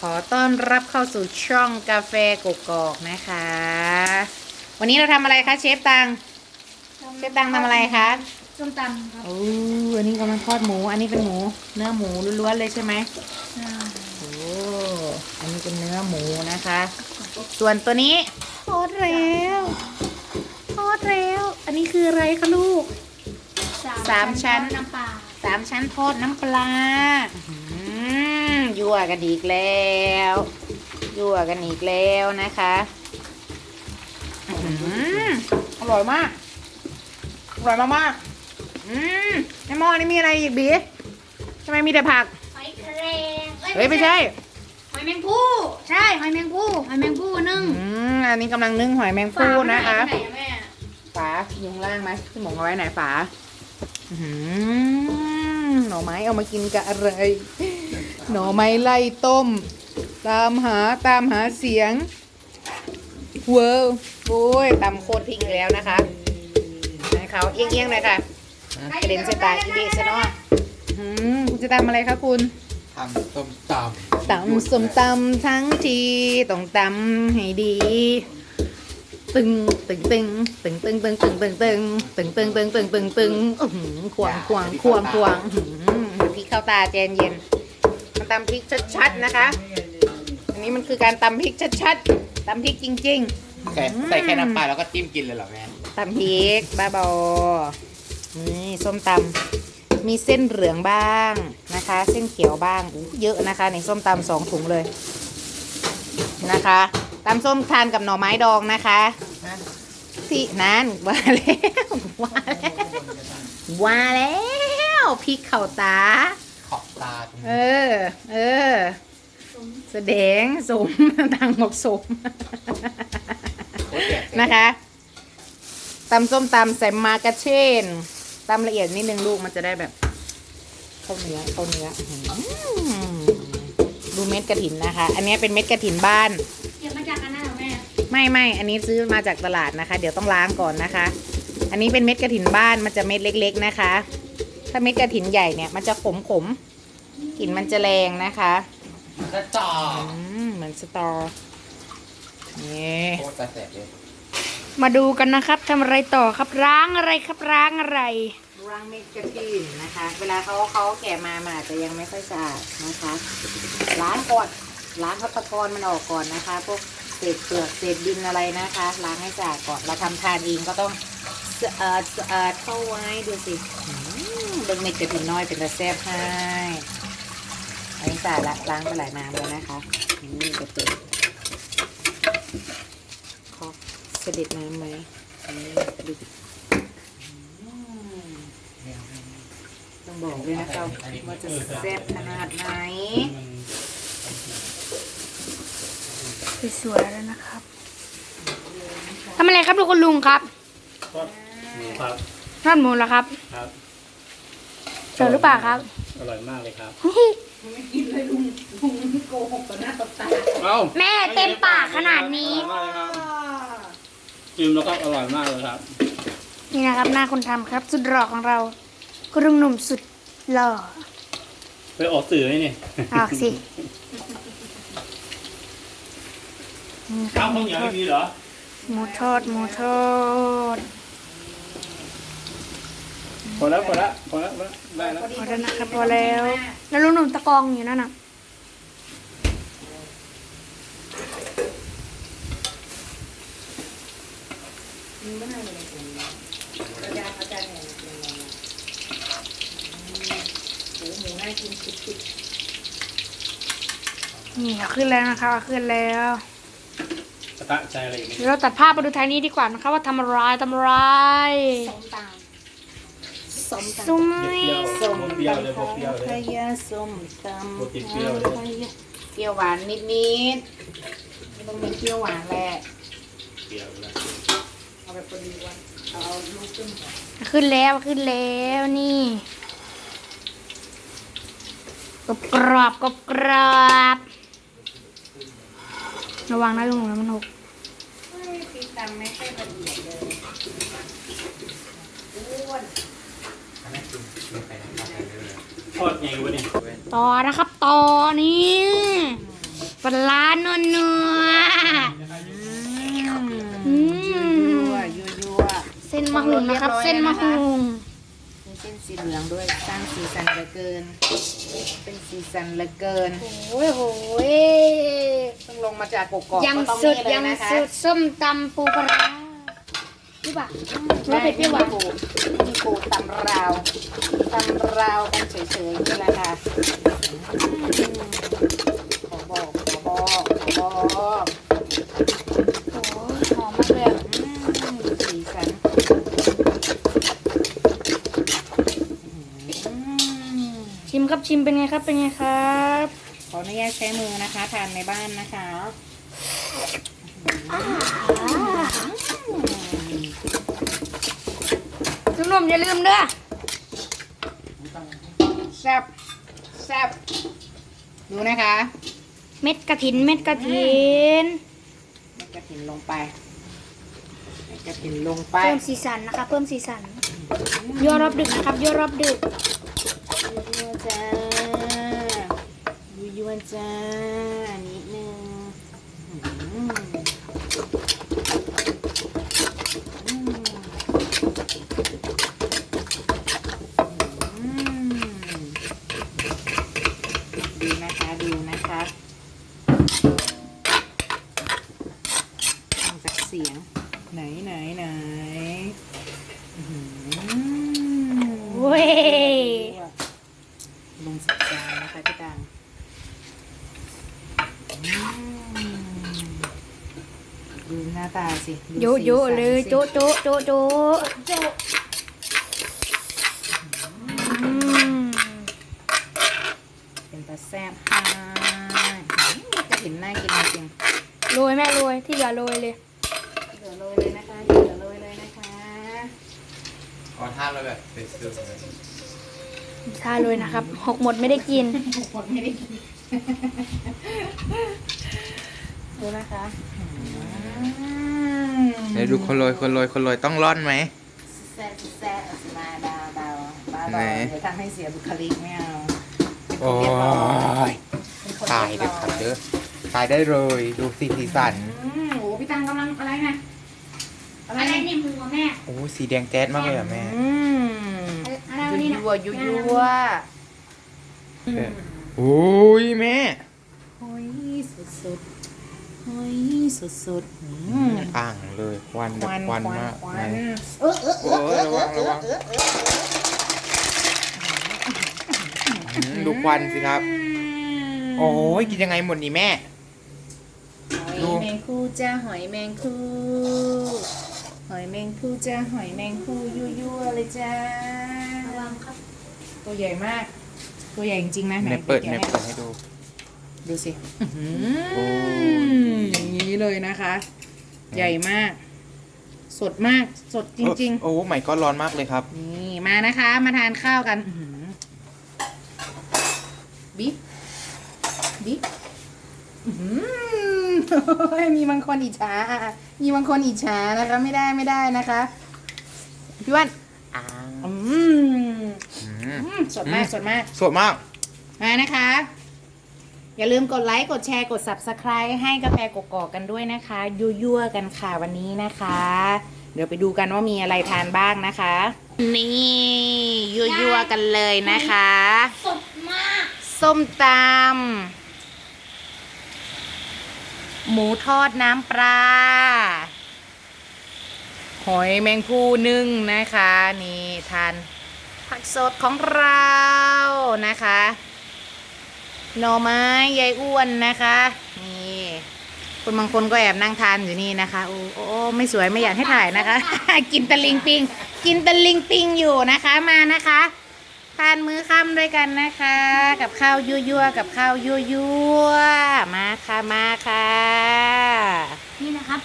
ขอต้อนรับเข้าสู่ช่องกาแฟกกอกนะคะ วันนี้เราทำอะไรคะเชฟตังเชฟตังทำอะไรคะส้มตำครับโอ้อันนี้กำลังทอดหมู อันนี้เป็นหมู เนื้อหมูล้วนๆเลยใช่ไหมโอ้อันนี้เป็นเนื้อหมูนะคะ ส่วนตัวนี้ทอดแล้วทอดแล้วอันนี้คืออะไรคะลูกสามชั้นน้ำปลาสามชั้นทอดน้ำปลาอื้อหือ ยั่วกันอีกแล้ว ยั่วกันอีกแล้วนะคะอื้อหืออร่อยมาก อร่อยมากมากๆ อืมในหม้อนี่มีอะไรอีกบีทำไมมีแต่ผัก หอยแครงเฮ้ยไม่ใช่ หอยแมงผู้ใช่หอยแมงผู้หอยแมงผู้นึ่งอืมอันนี้กำลังนึ่งหอยแมงภู่นะคะ ฝาไว้ไหนอะแม่ฝาอยู่ข้างล่างไหมที่หมองเอาไว้ไหนฝา อื้อหือหน่อไม้เอามากินกับอะไร หน่อไม้ไล่ต้ม ตามหาตามหาเสียง เวิร์โอ้ยตำโคตรพริกอีกแล้วนะคะให้เขาเอียงๆหน่อยค่ะกระเด็นใส่ตาอีเบสซะเนาะอืมคุณจะตำอะไรคะคุณ ทำส้มตำตำส้มตำทั้งทีต้องตำให้ดี ตึงตึงตึงตึงตึงตึงตึงตึงตึงตึงตึงตึงตึงตึงตึงอื้อหือควงควงควงควงอื้อหือพริกเข้าตาเจนเย็นมา ตำพริกชัดๆนะคะ อันนี้มันคือการตำพริกชัดๆตำพริกจริง ใส่ใส่แค่น้ำปลาแล้วก็จิ้มกินเลยเหรอแม่ๆตำพริกบ้าบอนี่ส้มตำมีเส้นเหลืองบ้างนะคะ เส้นเขียวบ้างอู้เยอะนะคะในส้มตำสองถุงเลยนะคะตำส้มทานกับหน่อไม้ดองนะคะที่นั้นว่าแล้วว่าแล้วว่าแล้วพริกเข่าตาขอบ ตาตรงเอนี้อ เออ แสดงสมทางบอกสม โคตรแซ่บนะคะตำส้มตำใส่มากระเชนตำละเอียดนิดนึงลูกมันจะได้แบบเข้าเนื้อเข้าเนื้ออื้อหือดูเม็ดกระถินนะคะ อันนี้เป็นเม็ดกระถินบ้าน เก็บมาจากอันนั้นเหรอแม่ ไม่ไม่อันนี้ซื้อมาจากตลาดนะคะ เดี๋ยวต้องล้างก่อนนะคะ อันนี้เป็นเม็ดกระถินบ้านมันจะเม็ดเล็ก ๆนะคะ ถ้าเม็ดกระถินใหญ่เนี่ยมันจะขมขมๆ กลิ่นมันจะแรงนะคะมันก็จ่ออืมเหมือนสตอนี่โคตรจะแซ่บเลยมาดูกันนะครับทำอะไรต่อครับล้างอะไรครับล้างอะไรล้างเม็ดกระถินนะคะ เวลาเขาเขาแกะมามันอาจจะยังไม่ค่อยสะอาดนะคะ ล้างก่อนล้างเขาตะกอนมันออกก่อนนะคะ พวกเศษเปลือกเศษดินอะไรนะคะ ล้างให้สะอาดก่อนเราทำทานเองก็ต้องสะอาดสะอาดเข้าไว้ดูสิอืมเบิ่งเม็ดกระถินน้อยเป็นตะแซ่บให้ อันนี้สะอาดละล้างไปหลายน้ำแล้วนะคะนี่กระถินขอเสด็จน้ำไหมนี่ดูสิอืมต้องบอกเลยนะคะว่าจะแซ่บขนาดไหนสวยๆแล้วนะครับทำอะไรครับทุกคนลุงครับทอดหมูครับทอดหมูแล้วครับ ครับเจอหรือเปล่าครับ อร่อยมากเลยครับ ไม่กินเลยลุงลุงโกหกต่อหน้าต่อตาเอ้าแม่เต็มปากขนาดนี้ อร่อยมากเลยครับชิมแล้วก็อร่อยมากเลยครับ นี่นะครับหน้าคนทำครับ สุดหล่อของเราคุณลุงหนุ่มสุดหล่อไปออกสื่อไหมนี่ออกสินี่ครัข้าบวข้าวเหนียวไม่มีเหรอ หมูทอดหมูทอด พอแล้วพอแล้วพอแล้วพอแล้วได้แล้วพอแล้วนะครับพอแล้ว แล้วลุงหนุ่มตะกองอยู่นั่นน่ะมีมะนาวอยู่ในถุงกระดาษเขาจะเนี่ยหมูหมูน่ากินสุดนี่เอาขึ้นแล้วนะคะเอาขึ้นแล้วกระทะใช้อะไรอีกไหมเดี๋ยวเราตัดภาพมาดูทางนี้ดีกว่านะคะว่าทำอะไรทำอะไรส้มตำส้ มตำ ซุ้มเปรี้ยวเปรี้ยวเลยเปรี้ยวเลพยยาส้มตำปกติเปรี้ยวเลยเปรี้ยวหวานนิดนิดๆไม่ต้องมีเปรี้ยวหวานแหละ เปรี้ยวเลยเอาแบบพอดีวันเอาลูกขึ้นก่อนขึ้นแล้วขึ้นแล้วนี่กรอบกรอบกรอบกรอบระวังนะลุงนะมันหกเฮ้ยพริกตำไม่ค่อยละเอียดเลยอ้วน อันนั้นกินกินไปนะครับไปเรื่อย ทอดไงวะเนี่ยต่อนะครับต่อนี่นปลาร้านัวนัวอืมยั่วยั่วยั่วเส้นมะฮุงนะครับ เส้นมะฮุงมีเส้นสีเหลืองด้วยสร้างสีสันเหลือเกิน เป็นสีสันเหลือเกินโอ้ยโอ้ยต้องลงมาจากกกอกยังก็ต้องสุดนี่เลยังนะคะ สุดส้มตำปูปลาร้า หรือเปล่าไม่เผ็ดไม่หวานปูมีปูตำราวตำราวกันเฉยๆนี่แหละค่ะอืมขอบอกขอบอกขอบอกโอ้ยหอมมากเลยอะอืมสีสันอืมชิมครับชิมเป็นไงครับเป็นไงครับ ขออนุญาตใช้มือนะคะ ทานในบ้านนะคะ ทุก หนุ่มอย่าลืมเด้อแซ่บแซ่บดูนะคะ เม็ดกระถินเม็ดกระถินเม็ดกระถินลงไปเม็ดกระถินลงไป เพิ่มสีสันนะคะ เพิ่มสีสันย่อรอบดึกนะครับย่อรอบดึกยั่วๆจ้ายั่วๆจ้านิดนึงอืมอืมอืมดูนะคะดูนะคะฟังจากเสียง ไหนไหนไหนอื้อหือเว้ยลงสักจานนะคะพี่ตังอืมดูหน้าตาสิดูโยโยสีสันเลยสิโจะโจะโจะโจะโจะอืมเป็นตาแซ่บค่ะจะเห็นน่ากินจริงโรยแม่โรยที่เหลือโรยเลย ๆเดี๋ยวโรยเลยนะคะเดี๋ยวโรยเลยนะคะ ขอ ท่าเราแบบเป็นซื้อเลยถ้าโรยนะครับ หกหมดไม่ได้กินหมดไม่ได้กินดูนะคะอืมเดี๋ยวดูคนโรยคนโรยคนโรยต้องร่อนไหม แซ่บแซ่บมาเบาเบาเบาไหนเดี๋ยวทำให้เสียบุคลิกไม่เอาโอ้ยเป็นคนตายเรีได้บร้ขับเด้อตายได้เลยดูสีสีสันอืมโอ้พี่ตังกำลังอะไรนะอะไรอะไรนะในมือแม่โอ้ยสีแดงแจ๊ดมากเลยอะแม่อืมอะไรวันนี้นะยั่วยั่วยั่วโอ้ยแม่ โอ้ยสุดสุดๆโอ้ยสุดสุดๆอืม อ่างเลยควันแบบควันมากควัไหนนเออเออเอโอ้อยระวังระวังอืมดูควันสิครับ โอ้ยกินยังไงหมดนี่แม่หดูอยแมงคู่จ้าหอยแมงคู่หอย แมงคู่จ้าหอยแมงคู่ยั่วยั่วๆเลยจ้าระวังครับ ตัวใหญ่มาก ตัวใหญ่จริงๆนะไหนในเปิดแกะในให้เปิดให้ดู ดูสิโอ้อย่างนี้เลยนะคะ ใหญ่มาก สดมากสดจริงโอ้ไม่ก็ร้อนมากเลยครับๆนี่มานะคะ มาทานข้าวกันอื้อหือบิ๊บบิ๊บอื้อหือ มีบางคนอิจฉามีบางคนอิจฉานะคะ ไม่ได้ไม่ได้นะคะพี่วันอืมอืมอืมสดมากอืมสดมาก สดมาก มานะคะ อย่าลืมกดไลค์ กดแชร์ กด subscribe ให้กาแฟกกอกกันด้วยนะคะ ยั่วๆกันค่ะวันนี้นะคะ เดี๋ยวไปดูกันว่ามีอะไรทานบ้างนะคะ นี่ยั่วๆกันเลยนะคะ สดมาก ส้มตำ หมูทอดน้ำปลา หอยแมงภูนึ่งนะคะ นี่ทานผักสดของเรานะคะ หน่อไม้ยายอ้วนนะคะ นี่คนบางคนก็แอบนั่งทานอยู่นี่นะคะโอ้โอ้ไม่สวยไม่อยากให้ถ่ายนะคะ กินตะลิงปิง กินตะลิงปิงอยู่นะคะมานะคะ ทานมื้อค่ำด้วยกันนะคะ กับข้าวยั่วๆกับข้าวยั่วๆมาค่ะมาค่ะ นี่นะครับ